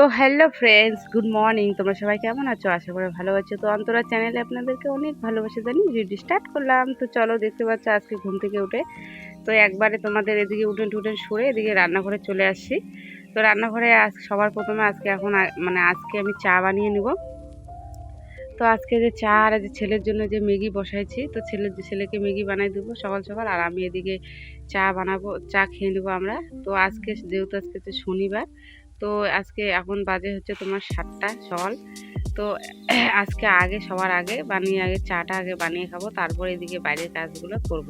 তো hello friends good morning তোমরা সবাই কেমন আছো? আশা করি ভালো আছো। তো অন্তরা চ্যানেলে আপনাদেরকে অনেক ভালোবাসা জানি ভিডিও স্টার্ট করলাম। তো চলো দেখতে পাচ্ছ আজকে ঘুম থেকে উঠে। তো একবারে তোমাদের এদিকে উঠেন টুটেন সরে এদিকে রান্নাঘরে চলে আসছি। তো রান্নাঘরে আজ সবার প্রথমে আজকে এখন মানে আজকে আমি চা বানিয়ে নেব। তো আজকে যে চা আর যে ছেলের জন্য যে ম্যাগি বসাইছি, তো ছেলের ছেলেকে ম্যাগি বানাই দেবো সকাল সকাল আর আমি এদিকে চা বানাবো, চা খেয়ে নেব আমরা। তো আজকে যেহেতু আজকে হচ্ছে শনিবার তো আজকে এখন বাজে হচ্ছে তোমার সাতটা, সকাল। তো আজকে আগে, সবার আগে বানিয়ে, আগে চাটা আগে বানিয়ে খাব, তারপরে এদিকে বাইরের কাজগুলো করব।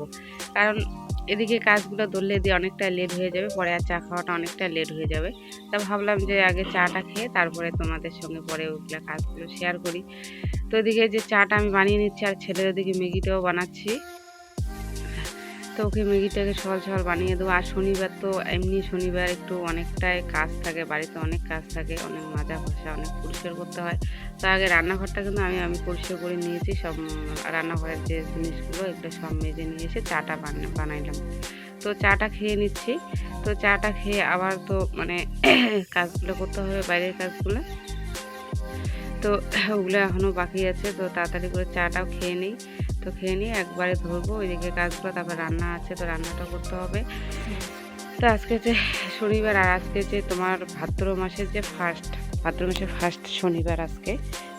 কারণ এদিকে কাজগুলো ধরলে দিয়ে অনেকটা লেট হয়ে যাবে, পরে আর চা খাওয়াটা অনেকটা লেট হয়ে যাবে। তা ভাবলাম যে আগে চাটা খেয়ে তারপরে তোমাদের সঙ্গে পরে ওইগুলো কাজগুলো শেয়ার করি। তো এদিকে যে চাটা আমি বানিয়ে নিচ্ছি আর ছেলের ওদিকে ম্যাগিটাও বানাচ্ছি। তো ওকে ম্যাগিটাকে সকাল সকাল বানিয়ে দেবো। আর শনিবার তো এমনি শনিবার একটু অনেকটাই কাজ থাকে, বাড়িতে অনেক কাজ থাকে, অনেক মাজা ঘষা, অনেক পরিষ্কার করতে হয়। তো আগে রান্নাঘরটা কিন্তু আমি আমি পরিষ্কার করে নিয়েছি, সব রান্নাঘরের যে জিনিসগুলো, এগুলো সব মেজে নিয়ে এসে চাটা বানা- বানাইলাম। তো চাটা খেয়ে নিচ্ছি। তো চাটা খেয়ে আবার তো মানে কাজগুলো করতে হবে, বাইরের কাজগুলো। তো ওগুলো এখনও বাকি আছে, তো তাড়াতাড়ি করে চাটাও খেয়ে নিই। তো খেয়ে নিয়ে একবারে ধরবো, ওইদিকে কাজগুলো, তারপর রান্না আছে, তো রান্নাটা করতে হবে। তো আজকে যে শনিবার, আর আজকে যে তোমার ভাদ্র মাসের যে ফার্স্ট ভাদ্র মাসের ফার্স্ট শনিবার আজকে।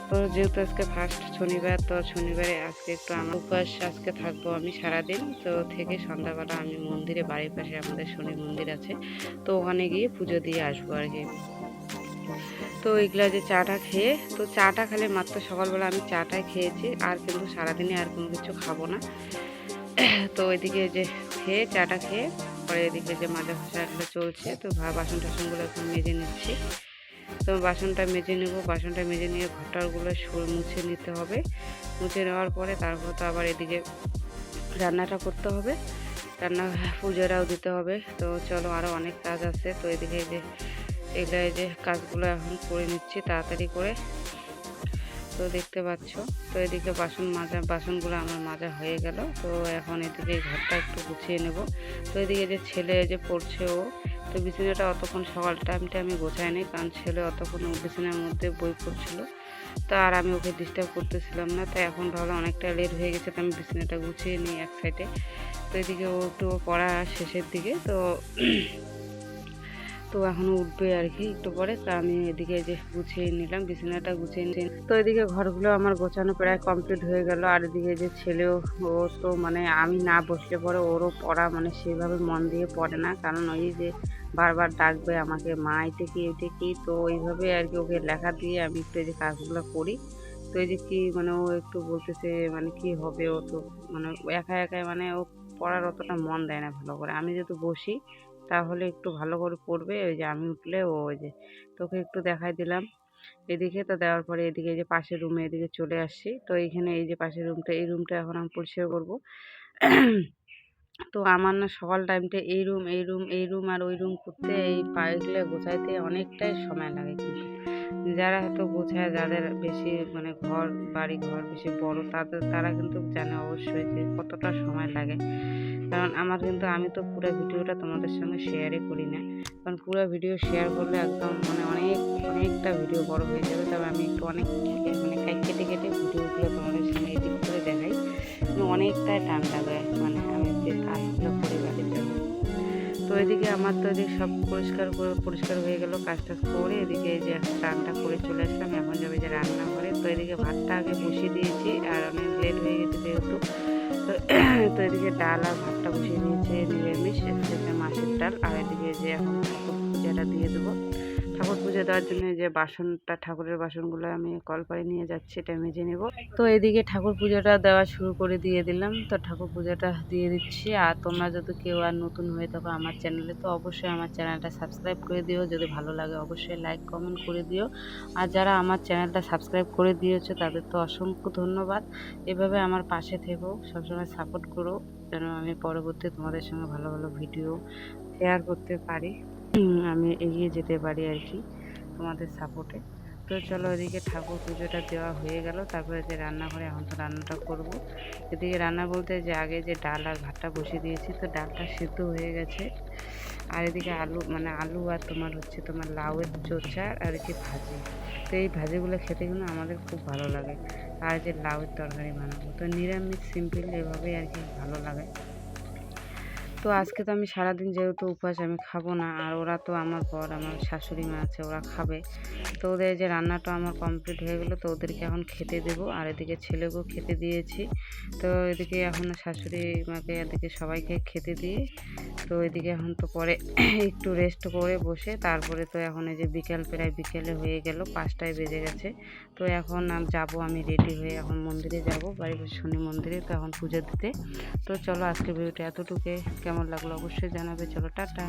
তো যেহেতু আজকে ফার্স্ট শনিবার, তো শনিবারে আজকে একটু আমার উপবাস আজকে থাকব আমি সারাদিন। তো থেকে সন্ধ্যাবেলা আমি মন্দিরে, বাড়ির পাশে আমাদের শনি মন্দির আছে, তো ওখানে গিয়ে পুজো দিয়ে আসব আর কি। তো এইগুলা যে চাটা খেয়ে, তো চাটা খেলে মাত্র সকালবেলা আমি চাটাই খেয়েছি, আর কিন্তু সারাদিনে আর কোনো কিছু খাব না। তো ওইদিকে যে খেয়ে, চাটা খেয়ে, পরে এদিকে যে মাজা খসাগুলো চলছে, তো বাসন টাসনগুলো এখন মেজে নিচ্ছি। তো বাসনটা মেজে নেব, বাসনটা মেজে নিয়ে ঘরটারগুলো সর- মুছে নিতে হবে। মুছে নেওয়ার পরে তারপর তো আবার এদিকে রান্নাটা করতে হবে। রান্না পুজোটাও দিতে হবে। তো চলো আরও অনেক কাজ আছে। তো এদিকে যে এগুলো যে কাজগুলো এখন করে নিচ্ছি, তাড়াতাড়ি করে। তো দেখতে পাচ্ছ, তো এদিকে বাসন মাজা, বাসনগুলো আমার মাজা হয়ে গেল। তো এখন এদিকে ঘরটা একটু গুছিয়ে নেব। তো এদিকে যে ছেলে যে পড়ছে ও, তো বিছানাটা অতক্ষণ সকাল টাইমটা আমি গোছাই নি কারণ ছেলে অতক্ষণ বিছানার মধ্যে বই পড়ছিল। তো আর আমি ওকে ডিস্টার্ব করতেছিলাম না, তাই এখন ভাবলাম অনেকটা লেট হয়ে গেছে, তো আমি বিছানাটা গুছিয়ে নিই এক সাইডে তো এদিকে ও একটু পড়া শেষের দিকে, তো তো এখনও উঠবে আর কি একটু পরে। তা আমি এদিকে যে গুছিয়ে নিলাম, বিছানাটা গুছিয়ে নিয়ে তো এদিকে ঘরগুলো আমার গোছানো প্রায় কমপ্লিট হয়ে গেল। আর এদিকে যে ছেলেও, ও তো মানে আমি না বসলে পরে ওরও পড়া মানে সেভাবে মন দিয়ে পড়ে না। কারণ ওই যে বারবার ডাকবে আমাকে, মা এটা কি এটা কি? তো ওইভাবে আর কি ওকে লেখা দিয়ে আমি একটু এই যে কাজগুলো করি। তো এই যে কি মানে ও একটু বলতেছে মানে কি হবে, ও তো মানে একা একাই মানে ও পড়ার অতটা মন দেয় না ভালো করে। আমি যেহেতু বসি তাহলে একটু ভালো করে পড়বে। ওই যে আমি উঠলে ও ওই যে তোকে একটু দেখাই দিলাম। এদিকে তো দেওয়ার পরে এদিকে এই যে পাশের রুমে এদিকে চলে আসছি। তো এইখানে এই যে পাশের রুমটা, এই রুমটা এখন আমি পরিষ্কার করব। তো আমার না সকাল টাইমটা এই রুম এই রুম এই রুম আর ওই রুম করতে এই পায়েগুলো গোছাইতে অনেকটাই সময় লাগে কিন্তু। যারা হয়তো গোছায় যাদের বেশি মানে ঘর, বাড়ি ঘর বেশি বড়, তাদের, তারা কিন্তু জানে অবশ্যই যে কতটা সময় লাগে। কারণ আমার কিন্তু, আমি তো পুরো ভিডিওটা তোমাদের সঙ্গে শেয়ারই করি না। কারণ পুরো ভিডিও শেয়ার করলে একদম মানে অনেক, অনেকটা ভিডিও বড় হয়ে যাবে। তবে আমি একটু অনেক মানে কেটে কেটে ভিডিওগুলো তোমাদের সঙ্গে এডিট করে দেখাই। অনেকটাই টাইম লাগে মানে আমি যে কাজগুলো করি জন্য তো এদিকে আমার তো এদিকে সব পরিষ্কার করে পরিষ্কার হয়ে গেল কাজ টাজ করে এদিকে যে রান্না করে চলে আসলাম। এখন যাবে যে রান্না করে তো এদিকে ভাতটা আগে বসিয়ে দিয়েছি, আর অনেক লেট হয়ে গেছে যেহেতু। তো তো এদিকে ডাল আর ভাতটা বসিয়ে দিয়েছে নিরামিষ মাছের ডাল, আর এদিকে যে এখন পূজাটা দিয়ে দেবো। ঠাকুর পুজো দেওয়ার জন্য যে বাসনটা, ঠাকুরের বাসনগুলো আমি কলপারে নিয়ে যাচ্ছি, এটা মেজে নেব। তো এদিকে ঠাকুর পুজোটা দেওয়া শুরু করে দিয়ে দিলাম। তো ঠাকুর পুজোটা দিয়ে দিচ্ছি। আর তোমরা যদি কেউ আর নতুন হয়ে থাকো আমার চ্যানেলে, তো অবশ্যই আমার চ্যানেলটা সাবস্ক্রাইব করে দিও। যদি ভালো লাগে অবশ্যই লাইক, কমেন্ট করে দিও। আর যারা আমার চ্যানেলটা সাবস্ক্রাইব করে দিয়েছ, তাদের তো অসংখ্য ধন্যবাদ। এভাবে আমার পাশে থেকো, সবসময় সাপোর্ট করো, যেন আমি পরবর্তী তোমাদের সঙ্গে ভালো ভালো ভিডিও শেয়ার করতে পারি। আমি এগিয়ে যেতে পারি আর কি তোমাদের সাপোর্টে তো চলো এদিকে ঠাকুর পুজোটা দেওয়া হয়ে গেল, তারপরে যে রান্নাঘরে এখন তো রান্নাটা করব। এদিকে রান্না বলতে যে আগে যে ডাল আর ভাতটা বসিয়ে দিয়েছি, তো ডালটা সিদ্ধ হয়ে গেছে। আর এদিকে আলু মানে আলু আর তোমার হচ্ছে তোমার লাউয়ের চোচা আর কি ভাজি। তো এই ভাজিগুলো খেতে কিন্তু আমাদের খুব ভালো লাগে। আর যে লাউয়ের তরকারি বানাবো, তো নিরামিষ, সিম্পল এভাবেই আর কি ভালো লাগে। তো আজকে তো আমি সারাদিন যেহেতু উপবাস আমি খাব না। আর ওরা তো আমার পর আমার শাশুড়ি মা আছে, ওরা খাবে। তো ওদের যে রান্নাটা আমার কমপ্লিট হয়ে গেলো, তো ওদেরকে এখন খেতে দেবো। আর এদিকে ছেলেকেও খেতে দিয়েছি। তো এদিকে এখন শাশুড়ি মাকে এদিকে সবাইকে খেতে দিয়ে তো এদিকে এখন তো পরে একটু রেস্ট করে বসে, তারপরে তো এখন এই যে বিকেল, প্রায় বিকেলে হয়ে গেল, পাঁচটায় বেজে গেছে। তো এখন যাব আমি রেডি হয়ে, এখন মন্দিরে যাব, বাড়ির শনি মন্দিরে, তো এখন পুজো দিতে। তো চলো আজকে ভিডিওটা এতটুকু। কেমন লাগল অবশ্যই জানাবে। চলো টাটা।